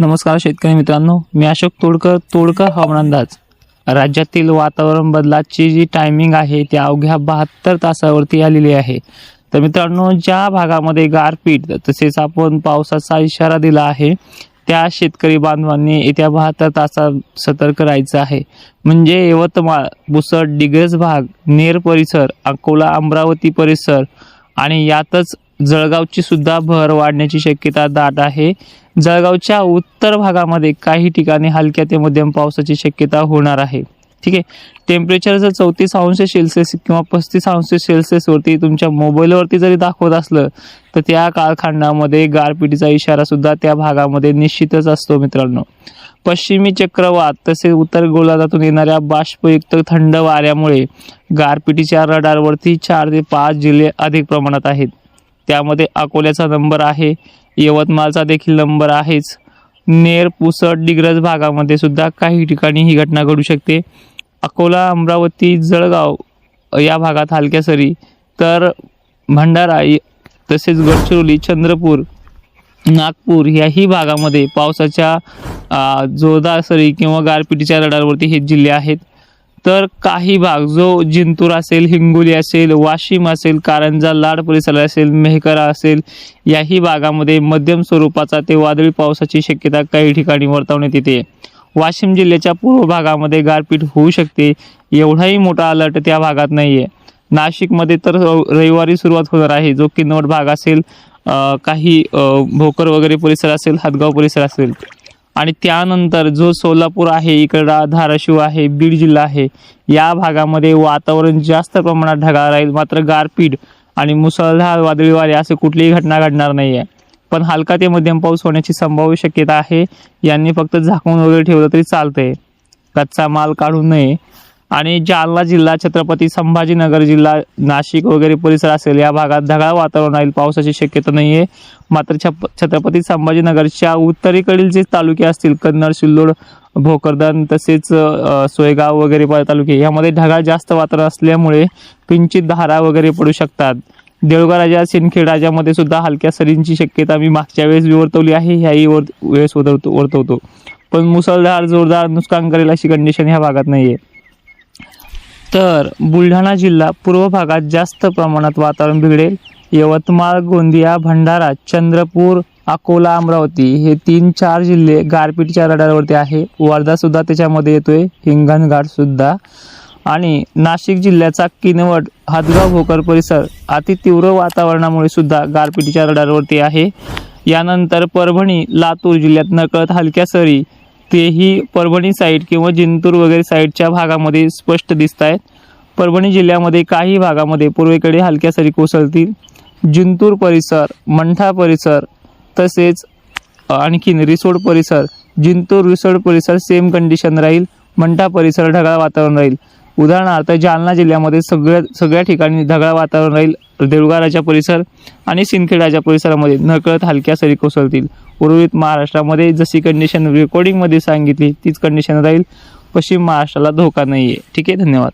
नमस्कार शेतकरी मित्रांनो मी अशोक तोडकर तोडकर हवामान अंदाज. राज्यातील वातावरण बदलाची जी टायमिंग आहे ती अवघ्या बहात्तर तासावरती आलेली आहे. तर मित्रांनो ज्या भागामध्ये गारपीट तसेच आपण पावसाचा इशारा दिला आहे त्या शेतकरी बांधवांनी येत्या बहात्तर तासात सतर्क राहायचं आहे. म्हणजे यवतमाळ बुसट डिग्रज भाग नेर परिसर अकोला अमरावती परिसर आणि यातच जळगावची सुद्धा भर वाढण्याची शक्यता दाट आहे. जळगावच्या उत्तर भागामध्ये काही ठिकाणी हलक्या ते मध्यम पावसाची शक्यता होणार आहे. ठीक आहे. टेम्परेचर जर चौतीस अंश सेल्सिअस किंवा पस्तीस अंश सेल्सिअसवरती तुमच्या मोबाईलवरती जरी दाखवत असलं तर त्या कालखंडामध्ये गारपिटीचा इशारा सुद्धा त्या भागामध्ये निश्चितच असतो मित्रांनो. पश्चिमी चक्रवात तसेच उत्तर गोलार्धातून येणाऱ्या बाष्पयुक्त थंड वाऱ्यामुळे गारपिटीच्या रडारवरती चार ते पाच जिल्हे अधिक प्रमाणात आहेत. त्यामध्ये अकोल्याचा नंबर आहे यवतमाळचा देखील नंबर आहेच. नेर पुसट डिग्रज भागामध्ये सुद्धा काही ठिकाणी ही घटना घडू शकते. अकोला अमरावती जळगाव या भागात हलक्या सरी तर भंडारा तसेच गडचिरोली चंद्रपूर नागपूर याही भागामध्ये पावसाच्या जोरदार सरी किंवा गारपिटीच्या रडारवरती हे जिल्हे आहेत. तर काही भाग जो जिंतूर असेल हिंगोली असेल वाशिम असेल कारंजा लाड परिसर असेल मेहकरा असेल याही भागामध्ये मध्यम स्वरूपाचा ते वादळी पावसाची शक्यता काही ठिकाणी वर्तवण्यात येते. वाशिम जिल्ह्याच्या पूर्व भागामध्ये गारपीट होऊ शकते एवढाही मोठा अलर्ट त्या भागात नाही आहे नाशिकमध्ये तर रविवारी सुरुवात होणार आहे जो किनवट भाग असेल काही भोकर वगैरे परिसर असेल हातगाव परिसर असेल. आणि त्यानंतर जो सोलापूर आहे इकडं धाराशिव आहे बीड जिल्हा आहे या भागामध्ये वातावरण जास्त प्रमाणात ढगाळ राहील मात्र गारपीट आणि मुसळधार वादळी वारे असे कुठलीही घटना घडणार नाही आहे पण हलका ते मध्यम पाऊस होण्याची संभाव्य शक्यता आहे. यांनी फक्त झाकून वगैरे ठेवलं तरी चालतंय. कच्चा माल काढू नये आणि जालना जिल्हा छत्रपती संभाजीनगर जिल्हा नाशिक वगैरे परिसर असेल या भागात ढगाळ वातावरण राहील पावसाची शक्यता नाही आहे मात्र छप छत्रपती संभाजीनगरच्या उत्तरेकडील जे तालुके असतील कन्नड सिल्लोड भोकरदन तसेच सोयगाव वगैरे तालुके यामध्ये ढगाळ जास्त वातावरण असल्यामुळे किंचित धारा वगैरे पडू शकतात. देऊळगाव राजा सिंदखेड राजामध्ये सुद्धा हलक्या सरींची शक्यता मी मागच्या वेळेस वर्तवली आहे ह्याही वर वेळेस वर्तवतो वर्तवतो. पण मुसळधार जोरदार नुकसान करेल अशी कंडिशन ह्या भागात नाही आहे तर बुलढाणा जिल्हा पूर्व भागात जास्त प्रमाणात वातावरण बिघडेल. यवतमाळ गोंदिया भंडारा चंद्रपूर अकोला अमरावती हे तीन चार जिल्हे गारपीटच्या रडारवरती आहे. वर्धा सुद्धा त्याच्यामध्ये येतोय. हिंगणघाट सुद्धा. आणि नाशिक जिल्ह्याचा किनवट हातगाव भोकर परिसर अति तीव्र वातावरणामुळे सुद्धा गारपिटीच्या रडारवरती आहे. यानंतर परभणी लातूर जिल्ह्यात नकळत हलक्या सरी तेही परभणी साईड किंवा जिंतूर वगैरे साईडच्या भागामध्ये स्पष्ट दिसत आहेत. परभणी जिल्ह्यामध्ये काही भागामध्ये पूर्वेकडे हलक्या सरी कोसळतील. जिंतूर परिसर मंठा परिसर तसेच आणखीन रिसोड परिसर जिंतूर रिसोड परिसर सेम कंडिशन राहील. मंठा परिसर ढगाळ वातावरण राहील. उदाहरणार्थ जालना जिल्ह्यामध्ये सगळ्या सगळ्या ठिकाणी ढगाळ वातावरण राहील. देऊळगाराच्या परिसर आणि सिंदखेडाच्या परिसरामध्ये नकळत हलक्या सरी कोसळतील. उर्वरित महाराष्ट्रामध्ये जशी कंडिशन रेकॉर्डिंगमध्ये सांगितली तीच कंडिशन राहील. पश्चिम महाराष्ट्राला धोका नाही आहे ठीक आहे धन्यवाद.